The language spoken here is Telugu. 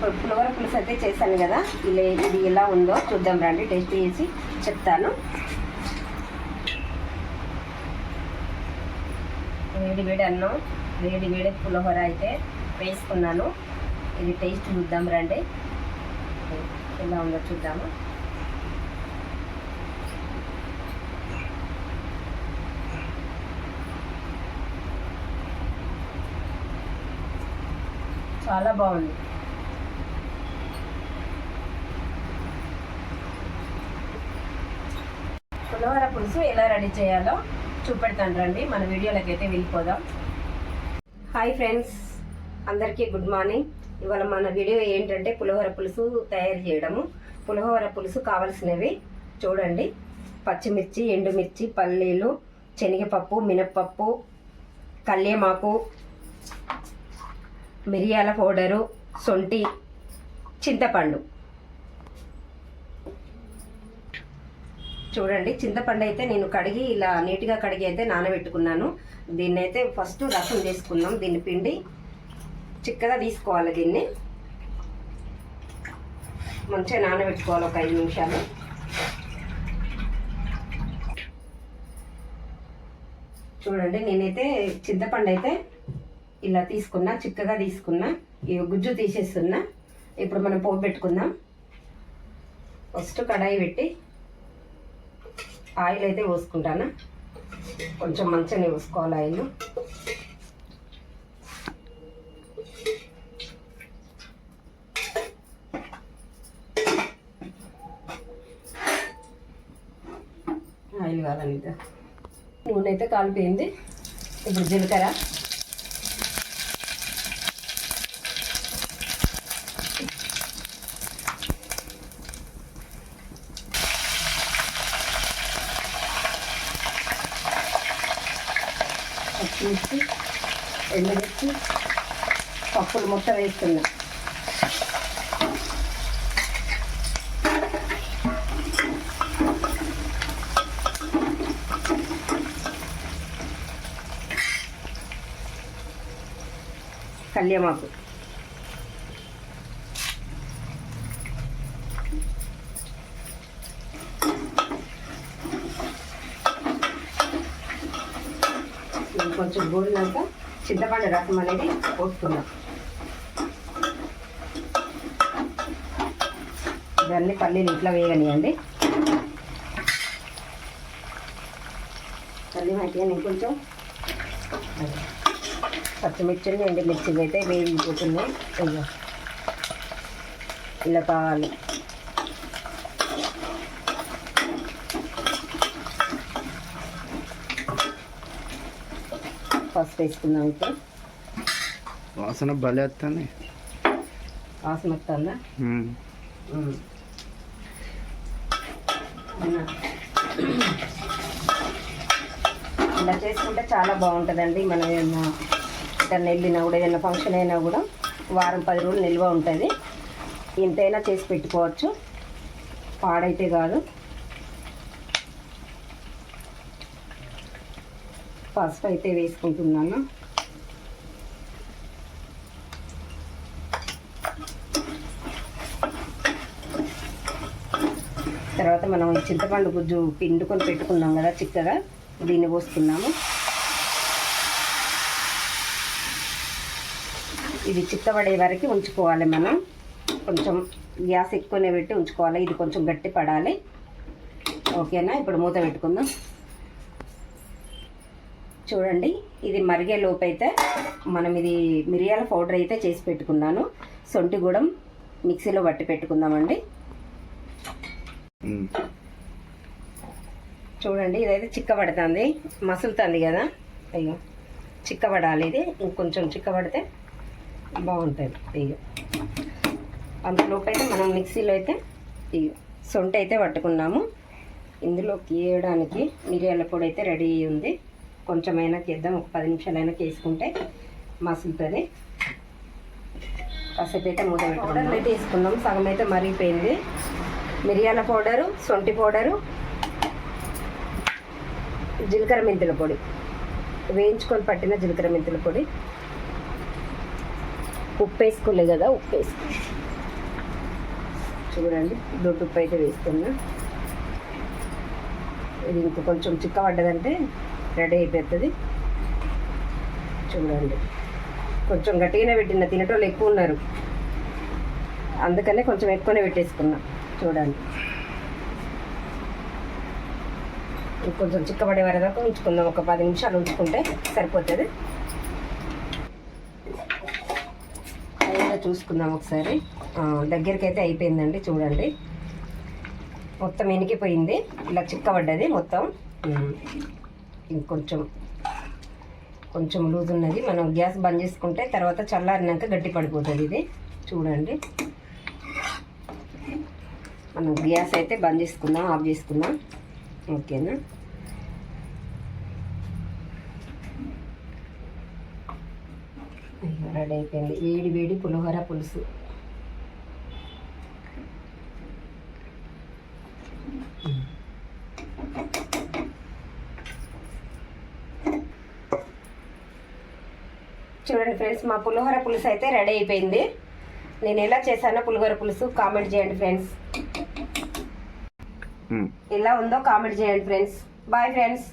పులిహోర పులుసు అయితే చేశాను కదా. ఇలా ఇది ఎలా ఉందో చూద్దాం రండి టేస్ట్ చేసి చెప్తాను. వేడి వేడి అన్నం వేడి వేడి పులిహోర అయితే వేసుకున్నాను. ఇది టేస్ట్ చూద్దాం రండి. ఎలా ఉందో చూద్దాము. చాలా బాగుంది. పులిహోర పులుసు ఎలా రెడీ చేయాలో చూపెడతాను రండి. మన వీడియోలోకి అయితే వెళ్ళిపోదాం. హాయ్ ఫ్రెండ్స్ అందరికీ గుడ్ మార్నింగ్. ఇవాళ మన వీడియో ఏంటంటే పులిహోర పులుసు తయారు చేయడము. పులిహోర పులుసు కావలసినవి చూడండి. పచ్చిమిర్చి ఎండుమిర్చి పల్లీలు శనగపప్పు మినప్పప్పు కల్లేమాకు మిరియాల పౌడరు సొంటి చింతపండు. చూడండి చింతపండు అయితే నేను కడిగి ఇలా నీట్గా కడిగి అయితే నానబెట్టుకున్నాను. దీన్ని అయితే ఫస్ట్ రసం చేసుకుందాం దీన్ని పిండి చిక్కగా తీసుకోవాలి దీన్ని. మంచిగా నానబెట్టుకోవాలి ఒక ఐదు నిమిషాలు. చూడండి నేనైతే చింతపండు అయితే ఇలా తీసుకున్నా చిక్కగా తీసుకున్నా ఈ గుజ్జు తీసేస్తున్నా. ఇప్పుడు మనం పోపు పెట్టుకుందాం. ఫస్ట్ కడాయి పెట్టి ఆయిల్ అయితే పోసుకుంటాను? కొంచెం మంచిగానే పోసుకోవాలి ఆయిల్. ఆయిల్ కాదని నూనె అయితే కాలిపోయింది. ఇప్పుడు జీలకర్ర. పచ్చిమిర్చి ఎండుమిర్చి పప్పులు మొత్తం వేస్తున్నా కళ్యమాకు కొంచెం గోలినాక చింతపండు రసం అనేది పోస్తున్నాం దాన్ని పల్లీలు ఇట్లా వేయనియండి పల్లి మట్టి కొంచెం అది. పచ్చిమిర్చిని ఎండుమిర్చి అయితే వేగిపోతున్నాయి ఇలా కావాలి పసుపు వేసుకుందాం ఇప్పుడు వాసన భలే వస్తుంది. వాసన వస్తుందా? ఇలా చేసుకుంటే చాలా బాగుంటుందండి. మనం ఏదైనా ఎక్కడికి వెళ్ళినా కూడా ఏదైనా ఫంక్షన్ అయినా కూడా వారం పది రోజులు నిల్వ ఉంటుంది. ఇంతైనా చేసి పెట్టుకోవచ్చు. పాడైతే కాదు. పసుపు అయితే వేసుకుంటున్నాను. తర్వాత మనం చింతపండు గుజ్జు పిండుకొని పెట్టుకున్నాం కదా చిక్కగా దీన్ని పోసుకున్నాము ఇది చిక్కబడే వరకు ఉంచుకోవాలి మనం. కొంచెం గ్యాస్ ఎక్కువనే పెట్టి ఉంచుకోవాలి. ఇది కొంచెం గట్టి పడాలి ఓకేనా? ఇప్పుడు మూత పెట్టుకుందాం. చూడండి. ఇది మరిగే లోపు అయితే మనం ఇది మిరియాల పౌడర్ అయితే చేసి పెట్టుకున్నాను. సొంటి కూడా మిక్సీలో పట్టి పెట్టుకుందామండి. చూడండి ఇదైతే చిక్కబడుతుంది. మసులుతుంది కదా. అయ్యో చిక్కబడాలి ఇది. ఇంకొంచెం చిక్కబడితే బాగుంటుంది. అయ్యో. అంతలోపు అయితే మనం మిక్సీలో అయితే ఇయ్యో సొంటి అయితే పట్టుకున్నాము. ఇందులోకి వేయడానికి మిరియాల పొడి అయితే రెడీ ఉంది. కొంచెమైనా చేద్దాం ఒక పది నిమిషాలైనా చేసుకుంటే మసులుతుంది కాసేపు అయితే మూత పెట్టుకున్నాం అయితే వేసుకున్నాం సగం అయితే మరిగిపోయింది. మిరియాల పౌడరు సొంటి పౌడరు జీలకర్ర మెంతుల పొడి. వేయించుకొని పట్టిన జీలకర్ర మెంతుల పొడి. ఉప్పు వేసుకోలే కదా ఉప్పు వేసుకో. చూడండి దొడ్డు ఉప్పు అయితే వేస్తున్నా ఇది ఇంక కొంచెం చిక్కబడ్డదంటే రెడీ అయిపోతుంది. చూడండి. కొంచెం గట్టిగానే పెట్టిన తినేటోళ్ళు ఎక్కువ ఉన్నారు. అందుకనే కొంచెం ఎక్కువనే పెట్టేసుకున్నా. చూడండి. కొంచెం చిక్కబడే వరకు ఉంచుకుందాం. ఒక పది నిమిషాలు ఉంచుకుంటే సరిపోతుంది. అయ్యేలా చూసుకుందాం ఒకసారి. దగ్గరికి అయితే అయిపోయిందండి చూడండి. మొత్తం ఎనికిపోయింది ఇలా చిక్కబడ్డది మొత్తం. ఇంకొంచెం కొంచెం లూజ్ ఉన్నది మనం గ్యాస్ బంద్ చేసుకుంటే తర్వాత చల్లారినాక గట్టి పడిపోతుంది ఇది. చూడండి. మనం గ్యాస్ అయితే బంద్ చేసుకుందాం ఆఫ్ చేసుకుందాం. ఓకేనా? రెడీ అయిపోయింది వేడి వేడి పులిహోర పులుసు. చూడండి ఫ్రెండ్స్ మా పులిహోర పులుసు అయితే రెడీ అయిపోయింది. నేను ఎలా చేశానో పులిహోర పులుసు కామెంట్ చేయండి ఫ్రెండ్స్. ఉమ్. ఎలా ఉందో కామెంట్ చేయండి ఫ్రెండ్స్. Bye friends